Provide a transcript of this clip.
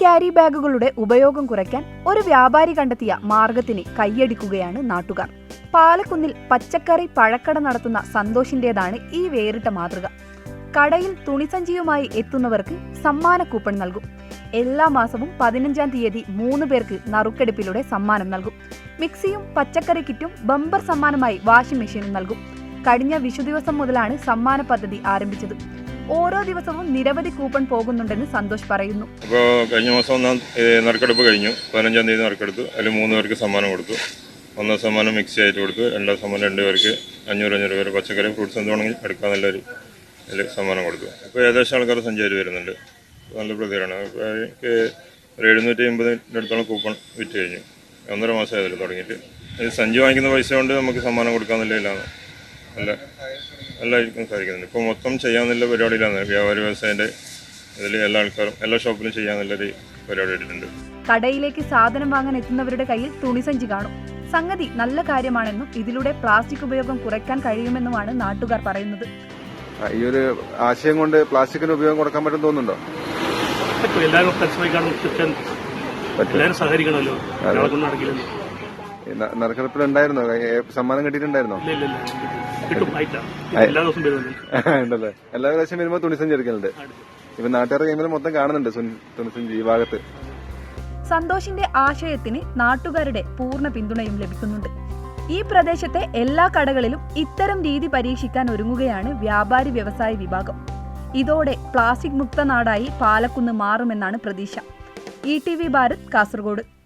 Carry ബാഗുകളുടെ ഉപയോഗം കുറയ്ക്കാൻ ഒരു വ്യാപാരി കണ്ടെത്തിയ മാർഗത്തിന് കൈയടിക്കുകയാണ് നാട്ടുകാർ. പാലക്കുന്നിൽ പച്ചക്കറി പഴക്കട നടത്തുന്ന സന്തോഷിന്റേതാണ് ഈ വേറിട്ട മാതൃക. കടയിൽ തുണിസഞ്ചിയുമായി എത്തുന്നവർക്ക് സമ്മാന കൂപ്പൺ നൽകും. എല്ലാ മാസവും പതിനഞ്ചാം തീയതി മൂന്ന് പേർക്ക് നറുക്കെടുപ്പിലൂടെ സമ്മാനം നൽകും. മിക്സിയും പച്ചക്കറി കിറ്റും ബമ്പർ സമ്മാനമായി വാഷിംഗ് മെഷീനും നൽകും. കഴിഞ്ഞ വിഷു ദിവസം മുതലാണ് സമ്മാന പദ്ധതി ആരംഭിച്ചത്. ഓരോ ദിവസവും നിരവധി കൂപ്പൺ പോകുന്നുണ്ടെന്ന് സന്തോഷ് പറയുന്നു. അപ്പോൾ കഴിഞ്ഞ മാസം ഒന്നാം നറുക്കെടുപ്പ് കഴിഞ്ഞു. പതിനഞ്ചാം തീയതി നറുക്കെടുത്തു. അതിൽ മൂന്ന് പേർക്ക് സമ്മാനം കൊടുത്തു. ഒന്നാം സമ്മാനം മിക്സി ആയിട്ട് കൊടുത്തു. രണ്ടാം സമ്മാനം രണ്ട് പേർക്ക് അഞ്ഞൂറ് അഞ്ഞൂറ് പേര് പച്ചക്കറി ഫ്രൂട്ട്സ് എന്തുവാണെങ്കിൽ എടുക്കാന്നുള്ളൊരു ഇതിൽ സമ്മാനം കൊടുത്തു. ഇപ്പോൾ ഏകദേശം ആൾക്കാർ സഞ്ചാരി വരുന്നുണ്ട്. നല്ല പ്രതികരണം ഇപ്പോൾ എനിക്ക് ഒരു എഴുന്നൂറ്റി അമ്പതിന്റെ അടുത്തോളം കൂപ്പൺ വിറ്റ് കഴിഞ്ഞു. ഒന്നര മാസമായതല്ലോ തുടങ്ങിയിട്ട്. സഞ്ചി വാങ്ങിക്കുന്ന പൈസ കൊണ്ട് നമുക്ക് സമ്മാനം കൊടുക്കാമെന്നില്ലാണ് നല്ല എല്ലാവർക്കും സാധിക്കുന്നുണ്ട്. ഇപ്പോൾ മൊത്തം ചെയ്യാമെന്നുള്ള പരിപാടിയിലാണ്. വ്യാപാരി വ്യവസായന്റെ ഇതിൽ എല്ലാ ആൾക്കാരും എല്ലാ ഷോപ്പിലും ചെയ്യാമെന്നുള്ളൊരു പരിപാടി ഇട്ടിട്ടുണ്ട് കടയിലേക്ക് സാധനം വാങ്ങാൻ എത്തുന്നവരുടെ കയ്യിൽ തുണിസഞ്ചി കാണും. സംഗതി നല്ല കാര്യമാണെന്നും ഇതിലൂടെ പ്ലാസ്റ്റിക് ഉപയോഗം കുറയ്ക്കാൻ കഴിയുമെന്നുമാണ് നാട്ടുകാർ പറയുന്നത്. ഈ ഒരു ആശയം കൊണ്ട് പ്ലാസ്റ്റിക്കിന് ഉപയോഗം കുറയ്ക്കാൻ പറ്റും തോന്നുന്നുണ്ടോ? എല്ലാവരും എല്ലാവരും സഹകരിക്കണമല്ലോ. നടക്കില്ലല്ലോ നറുക്കെടുപ്പിൽ ഉണ്ടായിരുന്നോ സമ്മാനം കിട്ടിയിട്ടുണ്ടായിരുന്നോ? എല്ലാ ദിവസം വരുന്നുണ്ട്. ഉണ്ടല്ലേ? എല്ലാ പ്രാവശ്യം വരുമ്പോ തുണിസഞ്ചി എടുക്കലുണ്ട് ഇപ്പൊ നാട്ടുകാരുടെ കൈമിൽ മൊത്തം കാണുന്നുണ്ട് തുണിസഞ്ചി ഈ ഭാഗത്ത്. സന്തോഷിന്റെ ആശയത്തിന് നാട്ടുകാരുടെ പൂർണ പിന്തുണയും ലഭിക്കുന്നുണ്ട്. ഈ പ്രദേശത്തെ എല്ലാ കടകളിലും ഇത്തരം രീതി പരീക്ഷിക്കാൻ ഒരുങ്ങുകയാണ് വ്യാപാരി വ്യവസായ വിഭാഗം. ഇതോടെ പ്ലാസ്റ്റിക് മുക്ത നാടായി പാലക്കുന്ന് മാറുമെന്നാണ് പ്രതീക്ഷ. E T V Bharat Kasaragod.